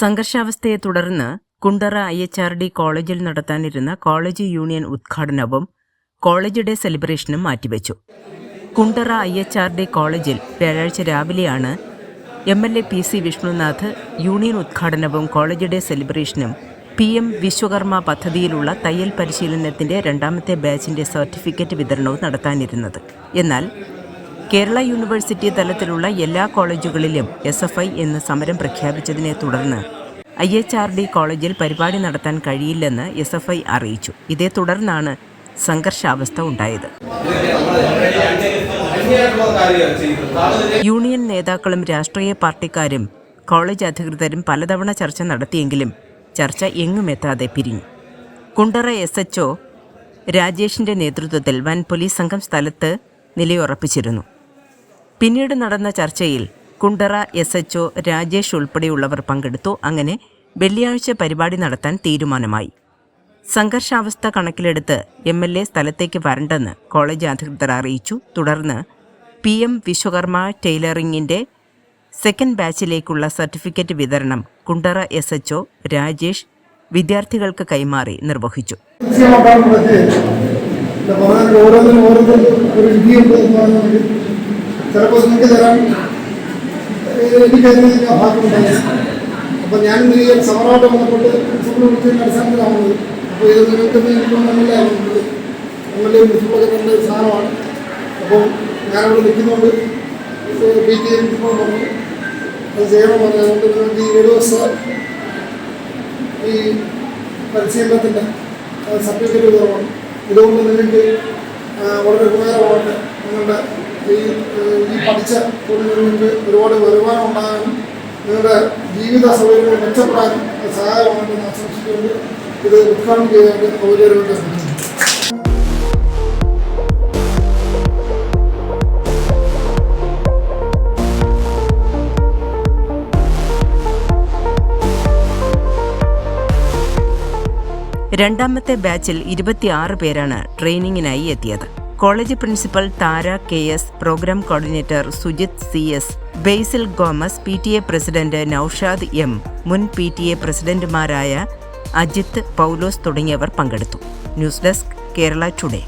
സംഘർഷാവസ്ഥയെ തുടർന്ന് Kundara I H R D കോളേജിൽ നടത്താനിരുന്ന കോളേജ് യൂണിയൻ ഉദ്ഘാടനവും കോളേജ് ഡേ സെലിബ്രേഷനും മാറ്റിവെച്ചു. Kundara I H R D കോളേജിൽ വ്യാഴാഴ്ച രാവിലെയാണ് M L A P C Vishnunath union ഉദ്ഘാടനവും കോളേജ് ഡേ സെലിബ്രേഷനും പി എം വിശ്വകർമ്മ പദ്ധതിയിലുള്ള തയ്യൽ പരിശീലനത്തിന്റെ രണ്ടാമത്തെ ബാച്ചിന്റെ സർട്ടിഫിക്കറ്റ് വിതരണവും നടത്താനിരുന്നത്. എന്നാൽ കേരള യൂണിവേഴ്സിറ്റി തലത്തിലുള്ള എല്ലാ കോളേജുകളിലും എസ് എഫ് ഐ എന്ന് സമരം പ്രഖ്യാപിച്ചതിനെ തുടർന്ന് ഐ എച്ച് ആർ ഡി കോളേജിൽ പരിപാടി നടത്താൻ കഴിയില്ലെന്ന് എസ് എഫ് ഐ അറിയിച്ചു. ഇതേ തുടർന്നാണ് സംഘർഷാവസ്ഥ ഉണ്ടായത്. യൂണിയൻ നേതാക്കളും രാഷ്ട്രീയ പാർട്ടിക്കാരും കോളേജ് അധികൃതരും പലതവണ ചർച്ച നടത്തിയെങ്കിലും ചർച്ച എങ്ങുമെത്താതെ പിരിഞ്ഞു. കുണ്ടറ എസ് എച്ച് രാജേഷിന്റെ നേതൃത്വത്തിൽ വൻ പോലീസ് സംഘം സ്ഥലത്ത് നിലയുറപ്പിച്ചിരുന്നു. പിന്നീട് നടന്ന ചർച്ചയിൽ Kundara S H O Rajesh ഉൾപ്പെടെയുള്ളവർ പങ്കെടുത്തു. അങ്ങനെ വെള്ളിയാഴ്ച പരിപാടി നടത്താൻ തീരുമാനമായി. സംഘർഷാവസ്ഥ കണക്കിലെടുത്ത് എം എൽ എ സ്ഥലത്തേക്ക് വരണ്ടെന്ന് കോളേജ് അധികൃതർ അറിയിച്ചു. തുടർന്ന് പി എം വിശ്വകർമ്മ ടൈലറിംഗിന്റെ സെക്കൻഡ് ബാച്ചിലേക്കുള്ള സർട്ടിഫിക്കറ്റ് വിതരണം Kundara S H O Rajesh വിദ്യാർത്ഥികൾക്ക് കൈമാറി നിർവഹിച്ചു. ഓരോന്നിനും ഒരു ചിലപ്പോൾ നിങ്ങൾക്ക് തരാൻ എനിക്ക് എനിക്കതിന് ഞാൻ ഭാഗ്യമുണ്ടായി അപ്പോൾ ഞാൻ ഈ സമറായിട്ട് വന്നപ്പോൾ പ്രിൻസിപ്പൾ വിളിച്ചതിന്റെ അടിസ്ഥാനത്തിലാവുന്നത് അപ്പോൾ ഇത് നിങ്ങൾക്ക് എൽ എ പ്രിൻസിപ്പളൊക്കെ നല്ല സാധനമാണ്. അപ്പോൾ ഞാനവിടെ നിൽക്കുന്നുണ്ട് പി ടി എം പറഞ്ഞു അത് ചെയ്യണമെന്ന് പറഞ്ഞു അതുകൊണ്ട് നിങ്ങൾക്ക് ഈ ഏഴ് ദിവസം ഈ പരിശീലനത്തിന്റെ സർട്ടിഫിക്കറ്റ് കുറവാണ് ഇതുകൊണ്ട് നിങ്ങൾക്ക് വളരെ ഉപകാരമാണ് നിങ്ങളുടെ ഈ ഈ പഠിച്ച നിങ്ങൾക്ക് ഒരുപാട് വരുമാനം ഉണ്ടാകാനും നിങ്ങളുടെ ജീവിത സൗകര്യങ്ങൾ മെച്ചപ്പെടാനും സഹായമാണെന്ന് ആശംസിച്ചുകൊണ്ട് ഇത് ഉദ്ഘാടനം ഔപചാരികമായിട്ട് ശ്രമിക്കുന്നു. രണ്ടാമത്തെ ബാച്ചിൽ ഇരുപത്തിയാറ് പേരാണ് ട്രെയിനിങ്ങിനായി എത്തിയത്. College principal Tara K S programme coordinator Sujith C S Basil Gomez P T A president Naushad M മുൻ പി ടി എ പ്രസിഡന്റുമാരായ അജിത് പൗലോസ് തുടങ്ങിയവർ പങ്കെടുത്തു. News desk Kerala today.